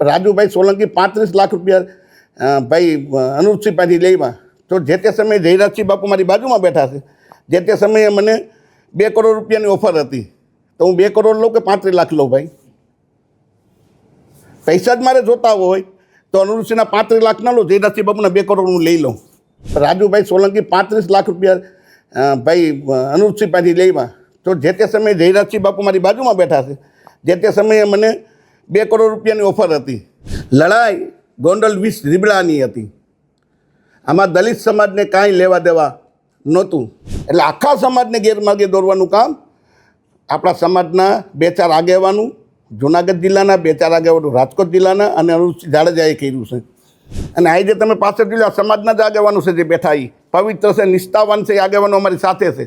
રાજુભાઈ સોલંકી પાંત્રીસ લાખ રૂપિયા ભાઈ અનુપસિંહ પાછી લેવા તો જે તે સમયે જયરાજસિંહ બાપુ મારી બાજુમાં બેઠા છે, જે તે સમયે મને બે કરોડ રૂપિયાની ઓફર હતી. તો હું બે કરોડ લઉં કે પાંત્રીસ લાખ લઉં ભાઈ? પૈસા જ મારે જોતા હોય, તો અનુરુચિના પાંત્રીસ લાખ ના લો, જયરાજસિંહ બાપુના બે કરોડ હું લઈ લઉં. રાજુભાઈ સોલંકી પાંત્રીસ લાખ રૂપિયા ભાઈ અનુપસિંહ પાછી લેવા તો જે તે સમયે જયરાજસિંહ બાપુ મારી બાજુમાં બેઠા છે, જે તે સમયે મને બે કરોડ રૂપિયાની ઓફર હતી. લડાઈ ગોંડલ વીસ રીબડાની હતી. આમાં દલિત સમાજને કાંઈ લેવા દેવા નહોતું. એટલે આખા સમાજને ગેરમાર્ગે દોરવાનું કામ આપણા સમાજના બે ચાર આગેવાનું, જુનાગઢ જિલ્લાના બે ચાર આગેવાનો, રાજકોટ જિલ્લાના અને અનુસૂચિત જાડેજાએ કર્યું છે. અને આજે તમે પાછળ જોઈ લો આ સમાજના જ આગેવાનો છે જે બેઠા એ પવિત્ર છે, નિષ્ઠાવાન છે, એ આગેવાનો અમારી સાથે છે.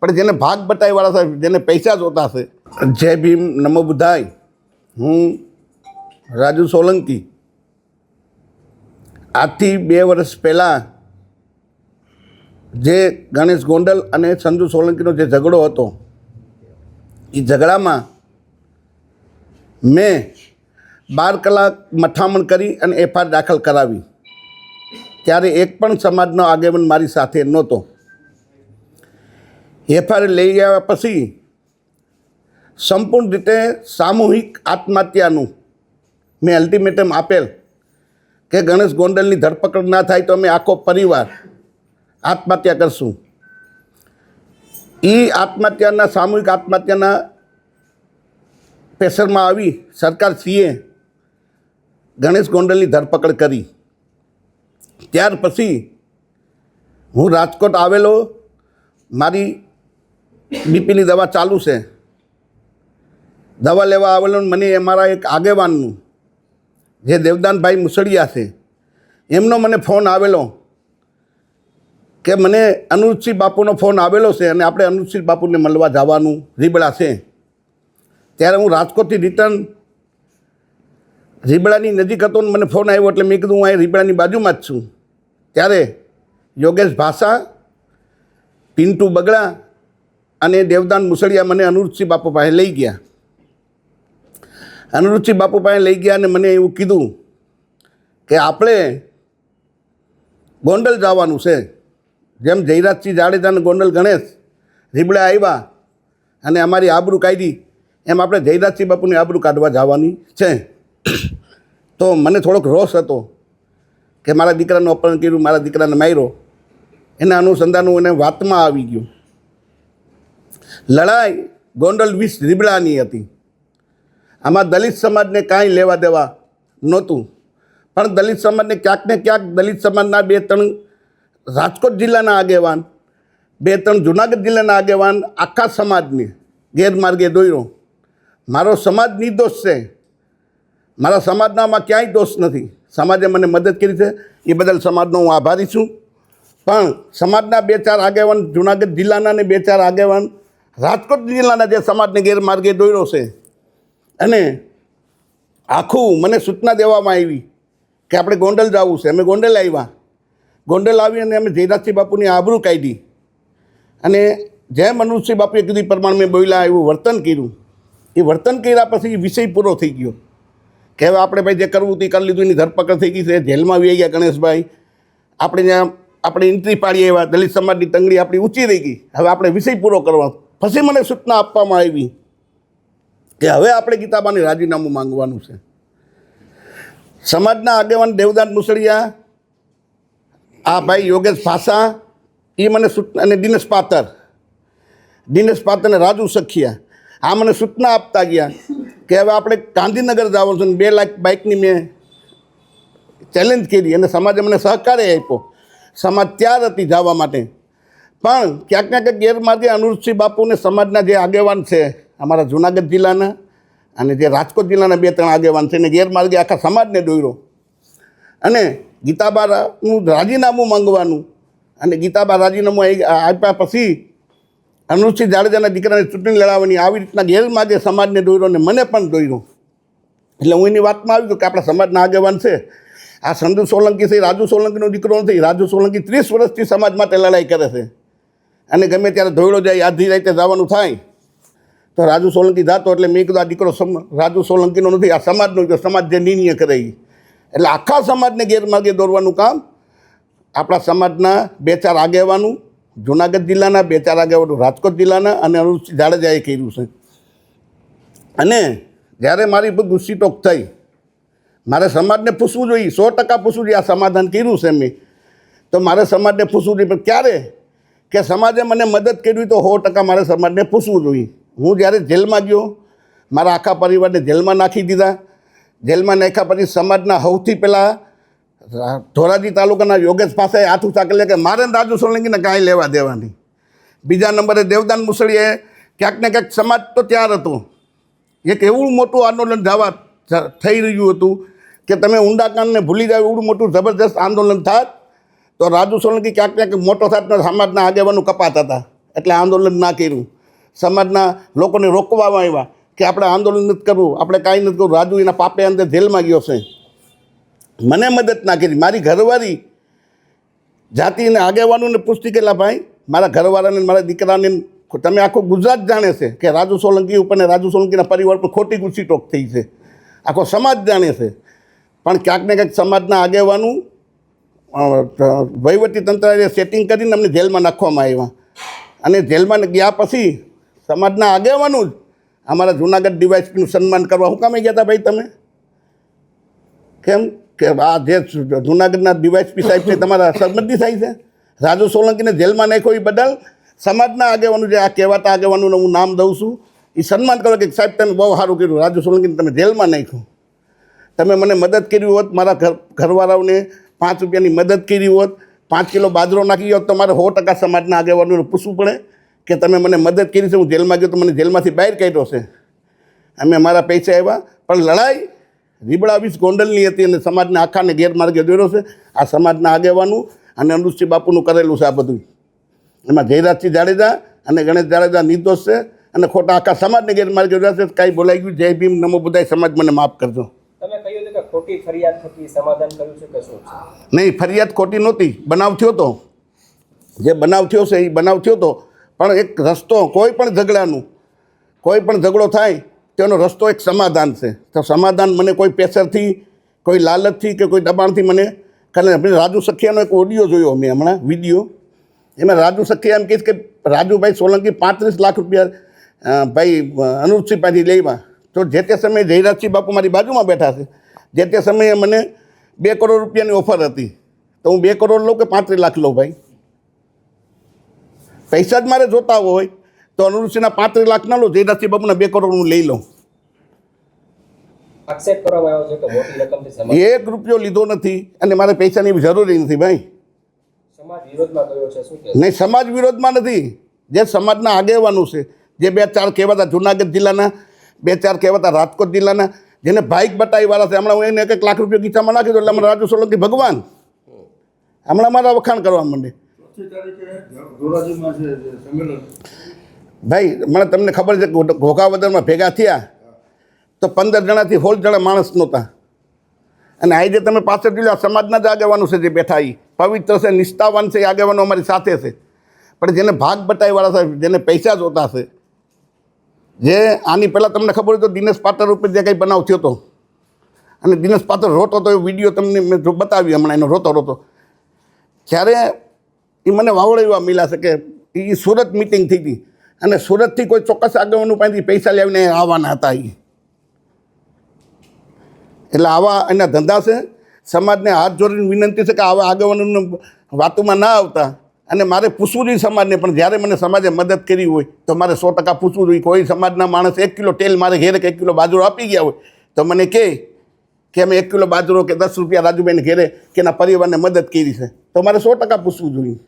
પણ જેને ભાગ બટાઈવાળા છે, જેને પૈસા જોતા છે, જય ભીમ, નમો બુધાય હું રાજુ સોલંકી. આજથી બે વર્ષ પહેલાં જે ગણેશ ગોંડલ અને સંજુ સોલંકીનો જે ઝઘડો હતો, એ ઝઘડામાં મેં બાર કલાક મથામણ કરી અને એફઆઈઆર દાખલ કરાવી. ત્યારે એક પણ સમાજનો આગેવાન મારી સાથે નહોતો. એફઆઈઆર લઈ ગયા પછી સંપૂર્ણ રીતે સામૂહિક આત્મહત્યાનું મેં અલ્ટિમેટમ આપેલ કે ગણેશ ગોંડલની ધરપકડ ના થાય તો અમે આખો પરિવાર આત્મહત્યા કરશું. એ આત્મહત્યાના, સામૂહિક આત્મહત્યાના પ્રેશરમાં આવી સરકાર સીએ ગણેશ ગોંડલની ધરપકડ કરી. ત્યાર પછી હું રાજકોટ આવેલો, મારી બીપીની દવા ચાલુ છે. દવા લેવા આવેલો મને અમારા એક આગેવાનનું, જે દેવદાનભાઈ મુસળિયા છે, એમનો મને ફોન આવેલો કે મને અનુજસિંહ બાપુનો ફોન આવેલો છે અને આપણે અનુજસિંહ બાપુને મળવા જવાનું રીબડા છે. ત્યારે હું રાજકોટથી રિટર્ન રીબડાની નજીક હતો ને મને ફોન આવ્યો એટલે મેં કીધું હું અહીં રીબડાની બાજુમાં જ છું. ત્યારે યોગેશ ભાષા, પિન્ટુ બગડા અને દેવદાન મુસળિયા મને અનુરુચિ બાપુ પાસે લઈ ગયા. અનુરુચિ બાપુ પાસે લઈ ગયા અને મને એવું કીધું કે આપણે ગોંડલ જવાનું છે. જેમ જયરાજસિંહ જાડેજાને ગોંડલ ગણેશ રીબડા આવ્યા અને અમારી આબરૂ કાઢી, એમ આપણે જયરાજસિંહ બાપુની આબરૂ કાઢવા જવાની છે. તો મને થોડોક રોષ હતો કે મારા દીકરાનું અપહરણ કર્યું, મારા દીકરાને માર્યો. એના અનુસંધાનું એને વાતમાં આવી ગયું. લડાઈ ગોંડલ વીસ રીબડાની હતી. આમાં દલિત સમાજને કાંઈ લેવા દેવા નહોતું. પણ દલિત સમાજને ક્યાંક ને ક્યાંક દલિત સમાજના બે ત્રણ રાજકોટ જિલ્લાના આગેવાન, બે ત્રણ જુનાગઢ જિલ્લાના આગેવાન આખા સમાજની ગેરમાર્ગે દોર્યો. મારો સમાજ નિર્દોષ છે. મારા સમાજનામાં ક્યાંય દોષ નથી. સમાજે મને મદદ કરી છે. એ બદલ સમાજનો હું આભારી છું. પણ સમાજના બે ચાર આગેવાન જુનાગઢ જિલ્લાના ને બે ચાર આગેવાન રાજકોટ જિલ્લાના જે સમાજને ગેરમાર્ગે દોર્યો છે અને આખું મને સૂચના દેવામાં આવી કે આપણે ગોંડલ જવું છે. અમે ગોંડલ આવ્યા. ગોંડલ આવી અને અમે જયરાજસિંહ બાપુની આબરૂ કાઢી. અને જેમ મનુષ્ય બાપુએ કીધું પ્રમાણે મેં બોલ્યા, એવું વર્તન કર્યું. એ વર્તન કર્યા પછી વિષય પૂરો થઈ ગયો. કે હવે આપણે ભાઈ જે કરવું તે કરી લીધું, એની ધરપકડ થઈ ગઈ છે. જેલમાં વી ગયા ગણેશભાઈ. આપણે ત્યાં, આપણે એન્ટ્રી પાડીએ એવા દલિત સમાજની તંગડી આપણી ઊંચી રહી ગઈ. હવે આપણે વિષય પૂરો કરવાનો પછી મને સૂચના આપવામાં આવી. કે હવે આપણે ગીતાબાને રાજીનામું માંગવાનું છે. સમાજના આગેવાન દેવદાન મુસળિયા, આ ભાઈ યોગેશ ભાષા એ મને અને દિનેશ પાતર. દિનેશ પાતર અને રાજુ સખિયા, આ મને સૂચના આપતા ગયા કે હવે આપણે ગાંધીનગર જવાનું છે બે લાખ બાઇકની મેં ચેલેન્જ કરી અને સમાજે મને સહકારે આપ્યો. સમાજ ત્યાર હતી જવા માટે. પણ ક્યાંક ને ક્યાંક ગેરમાર્ગે અનુરૂધસિંહ બાપુને સમાજના જે આગેવાન છે અમારા જુનાગઢ જિલ્લાના અને જે રાજકોટ જિલ્લાના બે ત્રણ આગેવાન છે એને ગેરમાર્ગે આખા સમાજને દોર્યો અને ગીતાબાનું રાજીનામું માંગવાનું અને ગીતાબા રાજીનામું આપ્યા પછી અનુસૂચિત જાડેજાના દીકરાને ચૂંટણી લડાવવાની આવી રીતના ગેરમાર્ગે સમાજને દોર્યો અને મને પણ દોર્યો એટલે હું એની વાતમાં આવી કે આપણા સમાજના આગેવાન છે. આ સંજુ સોલંકી છે રાજુ સોલંકીનો દીકરો નથી. રાજુ સોલંકી ત્રીસ વર્ષથી સમાજ માટે લડાઈ કરે છે. અને ગમે ત્યારે ધોયડો જાય, આધી રાતે જવાનું થાય. તો રાજુ સોલંકી જાતો એટલે મેં કીધું, આ દીકરો રાજુ સોલંકીનો નથી, આ સમાજનો સમાજ જે નિર્ણય કરે. એટલે આખા સમાજને ગેરમાર્ગે દોરવાનું કામ, આપણા સમાજના બે ચાર આગેવાનું, જુનાગઢ જિલ્લાના બે ચાર આગેવાનું, રાજકોટ જિલ્લાના અને અનુસૂચિત જાડેજાએ કર્યું છે. અને જ્યારે મારી પર ગુસ્સીટોક થઈ, મારે સમાજને પૂછવું જોઈએ, સો ટકા પૂછવું જોઈએ, આ સમાધાન કર્યું છે મેં. તો મારે સમાજને પૂછવું જોઈએ, પણ ક્યારે? કે સમાજે મને મદદ કરવી તો સો ટકા મારે સમાજને પૂછવું જોઈએ. હું જ્યારે જેલમાં ગયો, મારા આખા પરિવારને જેલમાં નાખી દીધા. જેલમાં નાખ્યા પછી સમાજના સૌથી પહેલાં ધોરાજી તાલુકાના યોગેશ પાસે હાથ ઉઠા કરી કે મારે રાજુ સોલંકીને કાંઈ લેવા દેવાની. બીજા નંબરે દેવદાન મુસળીએ ક્યાંક ને ક્યાંક સમાજ તો ત્યાર હતો. એક એવું મોટું આંદોલન જવા થઈ રહ્યું હતું કે તમે ઊંડાકાંડને ભૂલી જાવ એવું મોટું જબરદસ્ત આંદોલન થાત, તો રાજુ સોલંકી ક્યાંક ક્યાંક મોટો થાત સમાજના આગેવાનો કપાત હતા. એટલે આંદોલન ના કર્યું. સમાજના લોકોને રોકવામાં આવ્યા કે આપણે આંદોલન નથી કરવું, આપણે કાંઈ નથી કરવું. રાજુ એના પાપે અંદર જેલમાં ગયો છે. મને મદદ ના કરી. મારી ઘરવાળી જાતિને આગેવાનોને પૂછતી કેટલા ભાઈ, મારા ઘરવાળાને મારા દીકરાને તમે આખું ગુજરાત જાણે છે કે રાજુ સોલંકી ઉપર ને રાજુ સોલંકીના પરિવાર પર ખોટી ગુસ્સી ટોક થઈ છે. આખો સમાજ જાણે છે. પણ ક્યાંક ને ક્યાંક સમાજના આગેવાનું વહીવટી તંત્રએ સેટિંગ કરીને અમને જેલમાં નાખવામાં આવ્યા. અને જેલમાં ગયા પછી સમાજના આગેવાનું જ અમારા જૂનાગઢ ડીવાયસપીનું સન્માન કરવા હું કામે ગયા હતા ભાઈ તમે? કેમ? કે આ જે જૂનાગઢના ડીવાયસપી સાહેબ છે, તમારા સરમતી સાહેબ છે? રાજુ સોલંકીને જેલમાં નાખ્યો એ બદલ સમાજના આગેવાનું જે આ કહેવાતા આગેવાનોનું હું નામ દઉં છું, એ સન્માન કરો કે સાહેબ તમે બહુ સારું કર્યું, રાજુ સોલંકીને તમે જેલમાં નાખ્યું. તમે મને મદદ કરી હોત, મારા ઘર, ઘરવાળાઓને પાંચ રૂપિયાની મદદ કરી હોત, પાંચ કિલો બાજરો નાખી હોત તો મારે સો ટકા સમાજના આગેવાનોને પૂછવું પડે. કે તમે મને મદદ કરી છે હું જેલમાં ગયો તો મને જેલમાંથી બહાર કાઢ્યો છે. અમે મારા પૈસા આવ્યા પણ લડાઈ રીબડા વીસ ગોંડલની હતી અને સમાજને આખાને ગેરમાર્ગે દોર્યો છે. આ સમાજના આગેવાનું અને અનુશ્રી બાપુનું કરેલું છે આ બધું. એમાં જયરાજસિંહ જાડેજા અને ગણેશ જાડેજા નિર્દોષ છે અને ખોટા આખા સમાજને ગેરમાર્ગે દોર્યા છે. કાંઈ બોલાઈ ગયું જય ભીમ નમો બધાય સમાજ મને માફ કરજો. તમે કહ્યું કે ખોટી ફરિયાદ થકી સમાધાન કર્યું છે કે નહીં ફરિયાદ ખોટી નહોતી. બનાવ થયો તો. જે બનાવ થયો છે એ બનાવ થયો તો. પણ એક રસ્તો, કોઈ પણ ઝઘડાનું, કોઈ પણ ઝઘડો થાય, તેનો રસ્તો એક સમાધાન છે. તો સમાધાન મને કોઈ પ્રેશરથી, કોઈ લાલચથી કે કોઈ દબાણથી મને આપણે રાજુ સખિયાનો એક ઓડિયો જોયો મેં હમણાં વીડિયો એમાં રાજુ સખિયા એમ કહીશ કે રાજુભાઈ સોલંકી પાંત્રીસ લાખ રૂપિયા ભાઈ અનુપસિંહ પાસેથી લેવા. તો જે તે સમયે જયરાજસિંહ બાપુ મારી બાજુમાં બેઠા છે. જે તે સમયે મને બે કરોડ રૂપિયાની ઓફર હતી. તો હું બે કરોડ લઉં કે પાંત્રીસ લાખ લઉં ભાઈ? પૈસા જ મારે જોતા હોય તો અનુરૂષિના પાંત્રીસ લાખ ના લો જેનાથી બાપુના બે કરોડ હું લઈ લઉં. એક રૂપિયો લીધો નથી અને મારે પૈસાની જરૂરી નથી ભાઈ. નહીં સમાજ વિરોધમાં નથી. જે સમાજના આગેવાનું છે જે બે ચાર કહેવાતા જુનાગઢ જિલ્લાના બે ચાર કહેવાતા રાજકોટ જિલ્લાના જેને ભાઈક બટાઈ વાળા છે હમણાં હું એને એક એક લાખ રૂપિયા ગીતામાં નાખી દો એટલે અમારા રાજુ સોલંકી ભગવાન. હમણાં મારા વખાણ કરવા માંડે. ભાઈ મને તમને ખબર છે કે ઘોઘાવદરમાં ભેગા થયા તો પંદર જણાથી હોલ જણા માણસ નહોતા. અને આજે તમે પાછળ જોયું આ સમાજના જ આગેવાનો છે જે બેઠા એ પવિત્ર છે નિષ્ઠાવાન છે એ આગેવાનો અમારી સાથે છે. પણ જેને ભાગ બટાઈવાળા છે જેને પૈસા જોતા છે જે આની પહેલાં તમને ખબર હોય તો દિનેશ પાટર ઉપર જે કંઈ બનાવ થયો હતો. અને દિનેશ પાત્ર રોતો તો એ વીડિયો તમને મેં જો બતાવ્યો હમણાં એનો રોતો રોતો. જ્યારે એ મને વાવડો એવા મિલા છે કે એ સુરત મિટિંગ થઈ હતી. અને સુરતથી કોઈ ચોક્કસ આગળનું પાસેથી પૈસા લાવીને આવવાના હતા એ એટલે આવા એના ધંધા છે. સમાજને હાથ જોડીને વિનંતી છે કે આવા આગેવાનોને વાતોમાં ના આવતા. અને મારે પૂછવું જોઈએ સમાજને, પણ જ્યારે મને સમાજે મદદ કરી હોય, તો મારે સો ટકા પૂછવું જોઈએ કોઈ સમાજના માણસ એક કિલો તેલ મારે ઘેરે કે એક કિલો બાજરો આપી ગયા હોય, તો મને કહે કે અમે એક કિલો બાજરો કે દસ રૂપિયા રાજુભાઈને ઘેરે કે એના પરિવારને મદદ કરી છે. તો મારે સો ટકા પૂછવું જોઈએ.